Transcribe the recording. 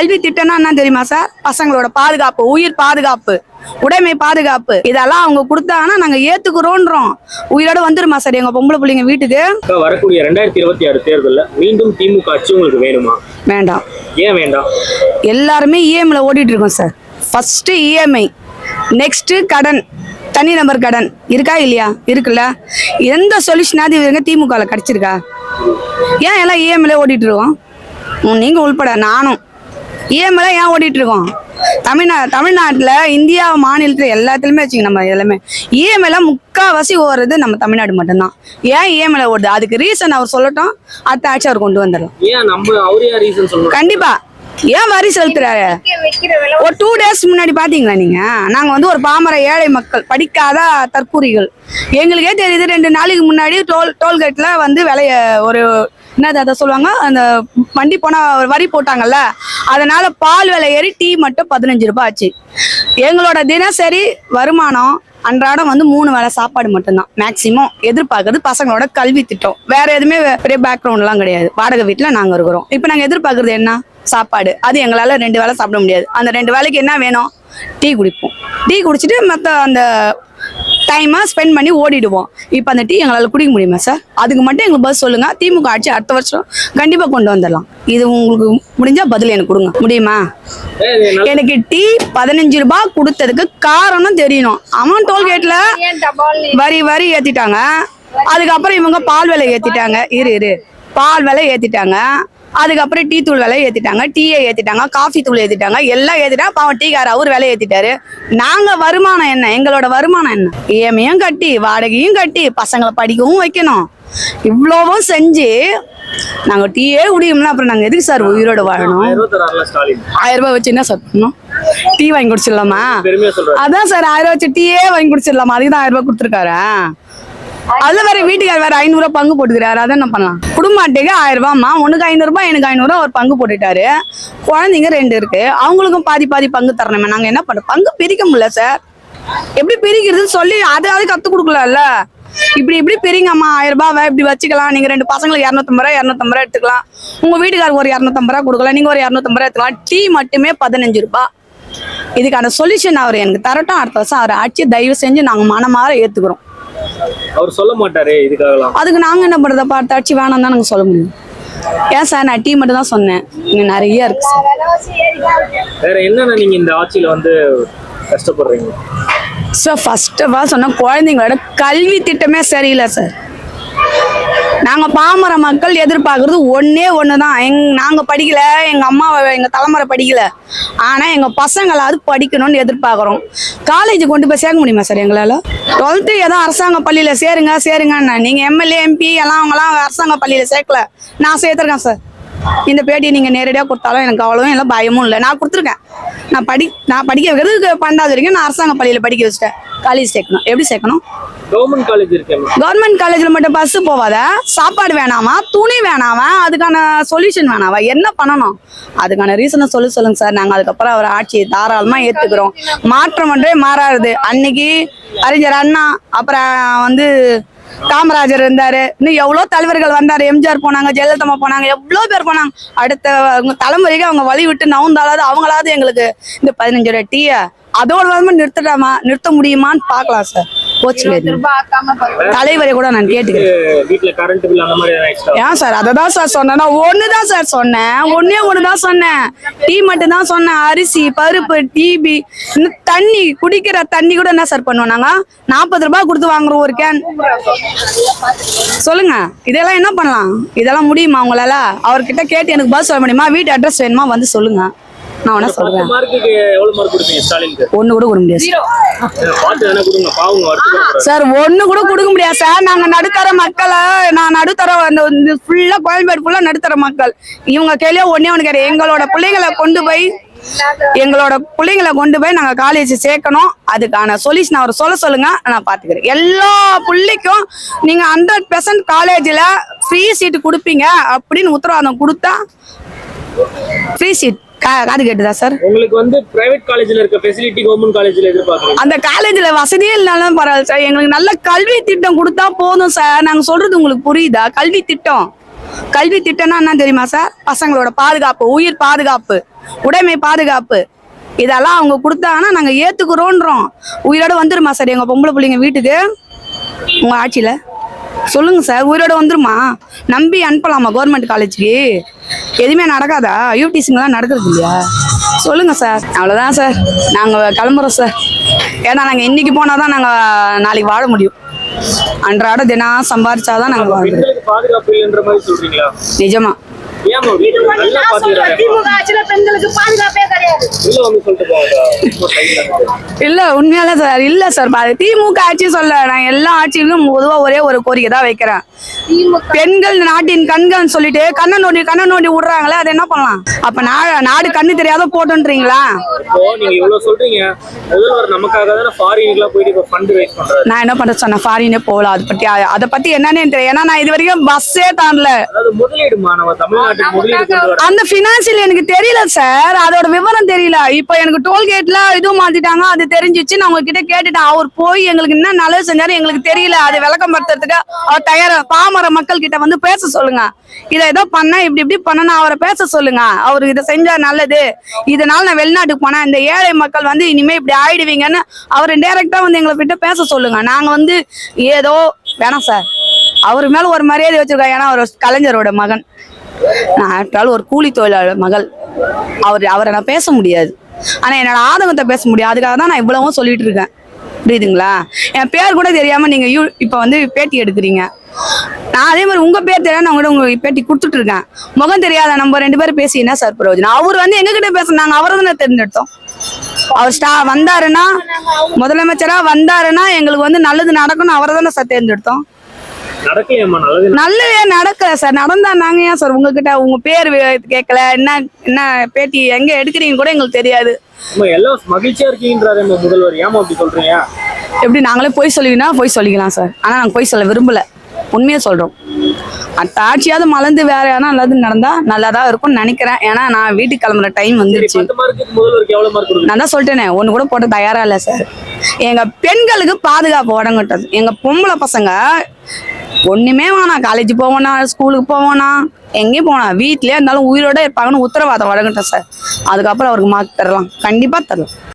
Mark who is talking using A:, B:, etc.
A: கல்வி திட்டம்னா என்ன தெரியுமா சார்? பசங்களோட பாதுகாப்பு உயிர் பாதுகாப்பு உடைமை பாதுகாப்பு. இதெல்லாம் அவங்க கொடுத்தாங்கன்னா நாங்க ஏத்துக்கிறோன்றோம். உயிரோட வந்துருமா சார் எங்க பொம்பளை பிள்ளைங்க வீட்டுக்கு?
B: வரக்கூடிய ரெண்டாயிரத்தி இருபத்தி ஆறு தேர்தல்ல மீண்டும் திமுக ஆட்சி உங்களுக்கு வேணுமா?
A: வேண்டாம்.
B: ஏன் வேண்டாம்?
A: எல்லாருமே இஎம்ல ஓடிட்டு இருக்கோம் சார். ஃபர்ஸ்ட் இஎம்ஐ நெக்ஸ்ட் கடன் தனி நபர் கடன். இருக்கா இல்லையா? இருக்குல்ல. எந்த சொல்யூஷனாவது இவங்க திமுகல கிடைச்சிருக்கா? ஏன் எல்லாம் இஎம்ஐல ஓடிட்டு இருக்கோம்? உம், நீங்க உள்பட நானும் இஎம்ஐல ஏன் ஓடிட்டு இருக்கோம் தமிழ்நா தமிழ்நாட்டில் இந்தியா மாநிலத்தில் எல்லாத்துலயுமே வச்சுங்க நம்ம எல்லாமே. இஎம்ஐல முக்கால்வாசி ஓடுறது நம்ம தமிழ்நாடு மட்டும்தான். ஏன் இஎம்ஐல ஓடுது? அதுக்கு ரீசன் அவர் சொல்லட்டும் அடுத்த ஆட்சி அவர் கொண்டு வந்துடலாம். கண்டிப்பா. ஏன் வரி செலுத்துறாரு? ஒரு டூ டேஸ் முன்னாடி பாத்தீங்களா நீங்க? நாங்க வந்து ஒரு பாமர ஏழை மக்கள் படிக்காத தற்கூரிகள் எங்களுக்கே தெரியுது ரெண்டு நாளைக்கு முன்னாடி டோல் டோல்கேட்ல வந்து விலைய ஒரு என்னது அதை சொல்லுவாங்க? அந்த வண்டி போனா ஒரு வரி போட்டாங்கல்ல அதனால பால் விலை ஏறி டீ மட்டும் பதினஞ்சு ரூபாய் ஆச்சு. எங்களோட தினசரி வருமானம் அன்றாடம் வந்து மூணு வேளை சாப்பாடு மட்டும்தான். மேக்சிமம் எதிர்பார்க்கறது பசங்களோட கல்வி திட்டம். வேற எதுவுமே பெரிய பேக்ரவுண்ட்லாம் கிடையாது. வாடகை வீட்டில் நாங்கள் இருக்கிறோம். இப்போ நாங்கள் எதிர்பார்க்கறது என்ன? சாப்பாடு. அது எங்களால் ரெண்டு வேளை சாப்பிட முடியாது. அந்த ரெண்டு வேளைக்கு என்ன வேணும்? டீ குடிப்போம். டீ குடிச்சிட்டு மற்ற அந்த டைமை ஸ்பெண்ட் பண்ணி ஓடிடுவோம். இப்போ அந்த டீ எங்களால் குடிக்க முடியுமா சார் அதுக்கு மட்டும் எங்களுக்கு பதில் சொல்லுங்க. திமுக ஆட்சி அடுத்த வருஷம் கண்டிப்பாக கொண்டு வந்துடலாம். இது உங்களுக்கு முடிஞ்சா பதில் எனக்கு கொடுங்க. முடியுமா? எனக்கு டீ பதினஞ்சு ரூபாய் கொடுத்ததுக்கு காரணம் தெரியணும். அவன் டோல்கேட்ல வரி வரி ஏத்திட்டாங்க. அதுக்கப்புறம் இவங்க பால் விலை ஏத்திட்டாங்க. இரு இரு. பால் விலை ஏத்திட்டாங்க. அதுக்கப்புறம் டீ தூள் விலை ஏத்திட்டாங்க டீயை ஏத்திட்டாங்க காஃபி தூள் ஏத்திட்டாங்க எல்லாம் ஏத்திட்டாங்க பாவம் டீக்கார அவர் விலை ஏத்திட்டாரு. நாங்க வருமானம் என்ன? எங்களோட வருமானம் என்ன? இஎம்ஐயும் கட்டி வாடகையும் கட்டி பசங்களை படிக்கவும் வைக்கணும். இவ்வளவும் செஞ்சு நாங்க டீயே குடிக்கணும்னா அப்புறம் நாங்க எதுக்கு சார் உயிரோட வாழணும்?
B: ஆயிரம் ரூபாய்
A: வச்சு என்ன சார் பண்ணணும்? டீ வாங்கி குடிச்சிடலாமா? அதான் சார் ஆயிரம் ரூபாய் வச்சு டீயே வாங்கி குடிச்சிடலாமா? அதுக்கு தான் ஆயிரம் ரூபாய் கொடுத்துருக்காரு? அதுல வேற வீட்டுக்கார வேற ஐநூறு ரூபாய் பங்கு போட்டுக்கிறாரு. அதை என்ன பண்ணலாம். குடும்ப அட்டைக்கு ஆயிரம் ரூபாய்மா உனக்கு ஐநூறு ரூபாய் எனக்கு ஐநூறு ரூபாய் அவர் பங்கு போட்டுட்டாரு. குழந்தைங்க ரெண்டு இருக்கு. அவங்களுக்கும் பாதி பாதி பங்கு தரணுமே. நாங்க என்ன பண்றோம் பங்கு பிரிக்க முடியல சார். எப்படி பிரிக்கிறதுன்னு சொல்லி அதை அது கத்து கொடுக்கலாம்ல. இப்படி இப்படி பிரிங்கம்மா. ஆயிரம் ரூபாய் இப்படி வச்சுக்கலாம். நீங்க ரெண்டு பசங்களுக்கு இரநூத்தம்பது ரூபாய் இரநூத்தம்பது ரூபாய் எடுத்துக்கலாம். உங்க வீட்டுக்காரருக்கு ஒரு இரநூத்தம்பது ரூபாய் கொடுக்கலாம். நீங்க ஒரு இரநூத்தம்பது ரூபாய் எடுத்துக்கலாம். டீ மட்டுமே பதினஞ்சு ரூபாய். இதுக்கான சொல்யூஷன் அவர் எனக்கு தரட்டும். அடுத்த வருஷம் அவர் ஆட்சி தயவு செஞ்சு நாங்க மனமாற ஏத்துக்கிறோம்.
B: அவர் சொல்ல மாட்டாரே இதுக்காகலாம்.
A: அதுக்கு நாங்க என்ன பண்றத? பார்த்து ஆட்சி வேணாம் தான் நாங்க சொல்ல முடியும். ஏன் சார்? நான் டீ மட்டும் தான் சொன்னேன். இங்க நிறைய இருக்கு சார்.
B: வேற என்னென்ன நீங்க இந்த ஆட்சியில வந்து கஷ்டப்படுறீங்க?
A: சார் ஃபர்ஸ்ட் ஆஃப் ஆல் சொன்ன குழந்தைங்களோட கல்வி திட்டமே சரியில்லை சார். நாங்கள் பாமர மக்கள் எதிர்பார்க்கறது ஒன்று தான் எங் நாங்கள் படிக்கலை எங்கள் அம்மாவை எங்கள் தலைமுறை படிக்கலை. ஆனால் எங்கள் பசங்களாவது படிக்கணும்னு எதிர்பார்க்குறோம். காலேஜ் கொண்டு போய் சேர்க்க முடியுமா சார் எங்களால்? டுவெல்த்து ஏதோ அரசாங்க பள்ளியில் சேருங்க சேருங்கன்னு நீங்கள் எம்எல்ஏ எம்பி எல்லாம் அவங்கலாம் அரசாங்க பள்ளியில் சேர்க்கல. நான் சேர்த்துருக்கேன் சார் இந்த பேட்டியை நீங்க நேரடியாக கொடுத்தாலும் எனக்கு அவ்வளவும் இல்லை பயமும் இல்லை. நான் கொடுத்துருக்கேன். நான் படி நான் படிக்க வைக்கிறது பன்னெண்டாவது வரைக்கும் நான் அரசாங்க பள்ளியில படிக்க வச்சிட்டேன். காலேஜ் சேர்க்கணும். எப்படி சேர்க்கணும்?
B: கவர்மெண்ட் காலேஜ்
A: கவர்மெண்ட் காலேஜ்ல மட்டும் பஸ் போவாத. சாப்பாடு வேணாமா? துணி வேணாமா? அதுக்கான சொல்யூஷன் வேணாவா என்ன பண்ணணும்? அதுக்கான ரீசனை சொல்லி சொல்லுங்க சார் நாங்க அதுக்கப்புறம் அவர் ஆட்சியை தாராளமா ஏத்துக்கிறோம். மாற்றம் ஒன்றே மாறாது. அன்னைக்கு அறிஞர் அண்ணா அப்புறம் வந்து காமராஜர் இருந்தாரு. இன்னும் எவ்வளவு தலைவர்கள் வந்தாரு. எம்ஜிஆர் போனாங்க ஜெயலலிதா போனாங்க எவ்வளவு பேர் போனாங்க. அடுத்த அவங்க தலைமுறைக்கு அவங்க வழி விட்டு நவுந்தாலாவது அவங்களாவது எங்களுக்கு இந்த பதினஞ்சு ரூபாய் டீயை அதோட வந்து நிறுத்தலாமா? நிறுத்த முடியுமான்னு பார்க்கலாம் சார். தலைவரை கூட நான் கேட்டுக்கிறேன்.
B: வீட்டுல கரண்ட் பில் அந்த மாதிரி எக்ஸ்ட்ரா
A: ஏன் சார்? அதை தான் சார் சொன்னேன் நான் ஒன்று தான் சார் சொன்னேன். ஒன்றே ஒன்று தான் சொன்னேன். டீ மட்டும் தான் சொன்னேன். அரிசி பருப்பு டிபி இன்னும் தண்ணி குடிக்கிற தண்ணி கூட என்ன சார் பண்ணுவோம் நாங்கள் நாற்பது ரூபாய் கொடுத்து வாங்குறோம் ஒரு கேன் சொல்லுங்க. இதெல்லாம் என்ன பண்ணலாம்? இதெல்லாம் முடியுமா உங்களால? அவர்கிட்ட கேட்டு எனக்கு பதில் சொல்ல முடியுமா? வீட்டு அட்ரஸ் வேணுமா? வந்து சொல்லுங்க. நான் வேணா சொல்றேன்.
B: மார்க்குக்கு எவ்வளவு மார்க் கொடுப்பீங்க ஸ்டாலினுக்கு?
A: ஒன்று கூட கொடுக்க முடியாது. சார் ஒண்ணு கூட கொடுக்க முடியாது சார். நாங்க நடுத்தர மக்களை நான் நடுத்தர அந்த ஃபுல்லா கோயம்பேடு ஃபுல்லா நடுத்தர மக்கள். இவங்க கேள்வியா ஒண்ணே ஒண்ணு கேட்க எங்களோட பிள்ளைங்களை கொண்டு போய் எங்களோட பிள்ளைங்களை கொண்டு போய் நாங்க காலேஜ் சேர்க்கணும். அதுக்கான சொல்யூஷன் அவர் சொல்ல சொல்லுங்க நான் பாத்துக்கிறேன். எல்லா பிள்ளைக்கும் நீங்க ஹண்ட்ரட் பெர்சன்ட் காலேஜ்ல ஃப்ரீ சீட் கொடுப்பீங்க அப்படின்னு உத்தரவாதம் கொடுத்தா ஃப்ரீ சீட் காது கேட்டுதா சார்
B: உங்களுக்கு வந்து பிரைவேட் காலேஜ்ல இருக்க ஃபெசிலிட்டி கவர்மெண்ட் காலேஜ்ல எதிர்பார்க்குறீங்க.
A: அந்த காலேஜ்ல வசதியே இல்லைனாலும் பரவாயில்ல சார் எங்களுக்கு நல்ல கல்வி திட்டம் கொடுத்தா போதும் சார் நாங்க சொல்றது உங்களுக்கு புரியுதா? கல்வி திட்டம். கல்வி திட்டம்னா என்ன தெரியுமா சார் பசங்களோட பாதுகாப்பு உயிர் பாதுகாப்பு உடைமை பாதுகாப்பு. இதெல்லாம் அவங்க கொடுத்தாங்கன்னா நாங்க ஏத்துக்கிறோன்றோம். உயிரோட வந்துருமா சார் எங்க பொம்பளை பிள்ளைங்க வீட்டுக்கு? உங்க ஆட்சியில? சொல்லுங்க சார் உயிரோட வந்துருமா? நம்பி அனுப்பலாமா கவர்மெண்ட் காலேஜுக்கு எதுவுமே நடக்காதா? யூடிசிங்கெல்லாம் நடக்கிறது இல்லையா? சொல்லுங்க சார் அவ்வளோதான் சார். நாங்கள் கிளம்புறோம் சார். ஏன்னா நாங்கள் இன்னைக்கு போனால் தான் நாங்கள் நாளைக்கு வாழ முடியும். அன்றாட தினம் சம்பாரிச்சாதான் நாங்கள் வாழ முடியும்
B: பெண்களுக்கு பாதுகாப்பு இல்லைன்ற மாதிரி சொல்றீங்களா?
A: நிஜமா. இல்ல உண்மையால சார் இல்ல சார். பா- திமுக ஆட்சி சொல்ல நான் எல்லா ஆட்சியிலும் பொதுவா ஒரே ஒரு கோரிக்கை தான் வைக்கிறேன். பெண்கள் நாட்டின் கண்கள்னு சொல்லிட்டு கண்ணை நோண்டி கண்ணை நோண்டி விடுறாங்களே அது என்ன பண்ணலாம்? அப்ப நா- நாடு கண்ணு தெரியாத போட்டுன்றீங்களா?
B: இப்போ நீங்க இவ்வளவு சொல்றீங்க. முதல்வர் நமக்காக தானே ஃபாரினுக்குலாம் போயிட்டு இப்போ ஃபண்ட் ரைஸ் பண்றாரு.
A: நான் என்ன பண்ண சொன்னேன் ஃபாரினே போகல அதை பத்தி அதை பத்தி என்னன்னு தெரியும் ஏன்னா நான் இது வரைக்கும் பஸ்ஸே தாண்டல.
B: அதாவது முதலீடுமா நம்ம தமிழ்நாட்டுக்கு முதலீடு கொண்டு வர
A: அந்த பினான்சியல் எனக்கு தெரியல சார் அதோட விவரம் தெரியல. இப்போ எனக்கு டோல்கேட்ல இதுவும் மாத்திட்டாங்க அது தெரிஞ்சிச்சு. நான் உங்ககிட்ட கேட்டுட்டேன். அவர் போய் எங்களுக்கு என்ன நல்லது செஞ்சாரு எங்களுக்கு தெரியல. அது விளக்கம் படுத்துறதுக்கு அவர் தயார பாமர மக்கள் கிட்ட வந்து பேச சொல்லுங்க. இதை ஏதோ பண்ண இப்படி இப்படி பண்ணணும் அவரை பேச சொல்லுங்க. அவர் இதை செஞ்சா நல்லது. இதனால நான் வெளிநாட்டுக்கு போனேன். இந்த ஏழை மக்கள் வந்து இனிமே இப்படி ஆயிடுவீங்கன்னு அவரு டைரக்டா வந்து எங்களை கிட்ட பேச சொல்லுங்க. நாங்க வந்து ஏதோ வேணாம் சார் அவர் மேல ஒரு மரியாதை வச்சிருக்கோம் ஏன்னா அவர் கலைஞரோட மகன். நான் ஆஃப்டர் ஒரு கூலி தொழிலாளர் மகள். அவர் அவரை நான் பேச முடியாது. ஆனா என்னோட ஆதங்கத்தை பேச முடியும். அதுக்காக தான் நான் இவ்வளவும் சொல்லிட்டு இருக்கேன். புரியுதுங்களா? என் பேர் கூட தெரியாம நீங்க யூ இப்போ வந்து பேட்டி எடுக்கிறீங்க. நான் அதே மாதிரி உங்க பேர் தெரியாம நான் கூட உங்களுக்கு பேட்டி கொடுத்துட்டு இருக்கேன். முகம் தெரியாத நம்ம ரெண்டு பேரும் பேசி என்ன சார் பிரயோஜனம்? அவர் வந்து எங்க கிட்ட பேசுனாங்க அவரை தானே தேர்ந்தெடுத்தோம். அவர் ஸ்டா வந்தாருன்னா முதலமைச்சரா வந்தாருன்னா எங்களுக்கு வந்து நல்லது நடக்கணும் அவரை தானே சார் தேர்ந்தெடுத்தோம்.
B: நல்லது
A: நடக்கல. சார் நடந்தா நாங்க ஏன் சார் உங்ககிட்ட உங்க பேர் கேட்கல? என்ன என்ன பேட்டி எங்க எடுக்கிறீங்க கூட எங்களுக்கு தெரியாது.
B: மகிழ்ச்சியா இருக்கீங்கன்றாரு முதல்வர். ஏமா அப்படி சொல்றீங்க?
A: எப்படி நாங்களே பொய் சொல்லிக்கினா பொய் சொல்லிக்கலாம் சார் ஆனா நாங்க பொய் சொல்ல விரும்பல. உண்மையை சொல்றோம். அடுத்த ஆட்சியாவது மலர்ந்து வேற யாரும் நல்லது நடந்தா நல்லதா இருக்கும்னு நினைக்கிறேன். ஏன்னா நான் வீட்டுக்கு கிளம்புற டைம் வந்துருச்சு. நான் தான் சொல்லிட்டேனே ஒண்ணு கூட போட்ட தயாரா இல்ல சார் எங்க பெண்களுக்கு பாதுகாப்பு வழங்கட்டது எங்க பொம்பளை பசங்க ஒண்ணுமே வேணாம். காலேஜ் போவோனா ஸ்கூலுக்கு போவோனா எங்கேயும் போனா வீட்லயே இருந்தாலும் உயிரோட இருப்பாங்கன்னு உத்தரவாதம் வழங்கட்டும் சார் அதுக்கப்புறம் அவருக்கு மார்க் தரலாம். கண்டிப்பா தரலாம்.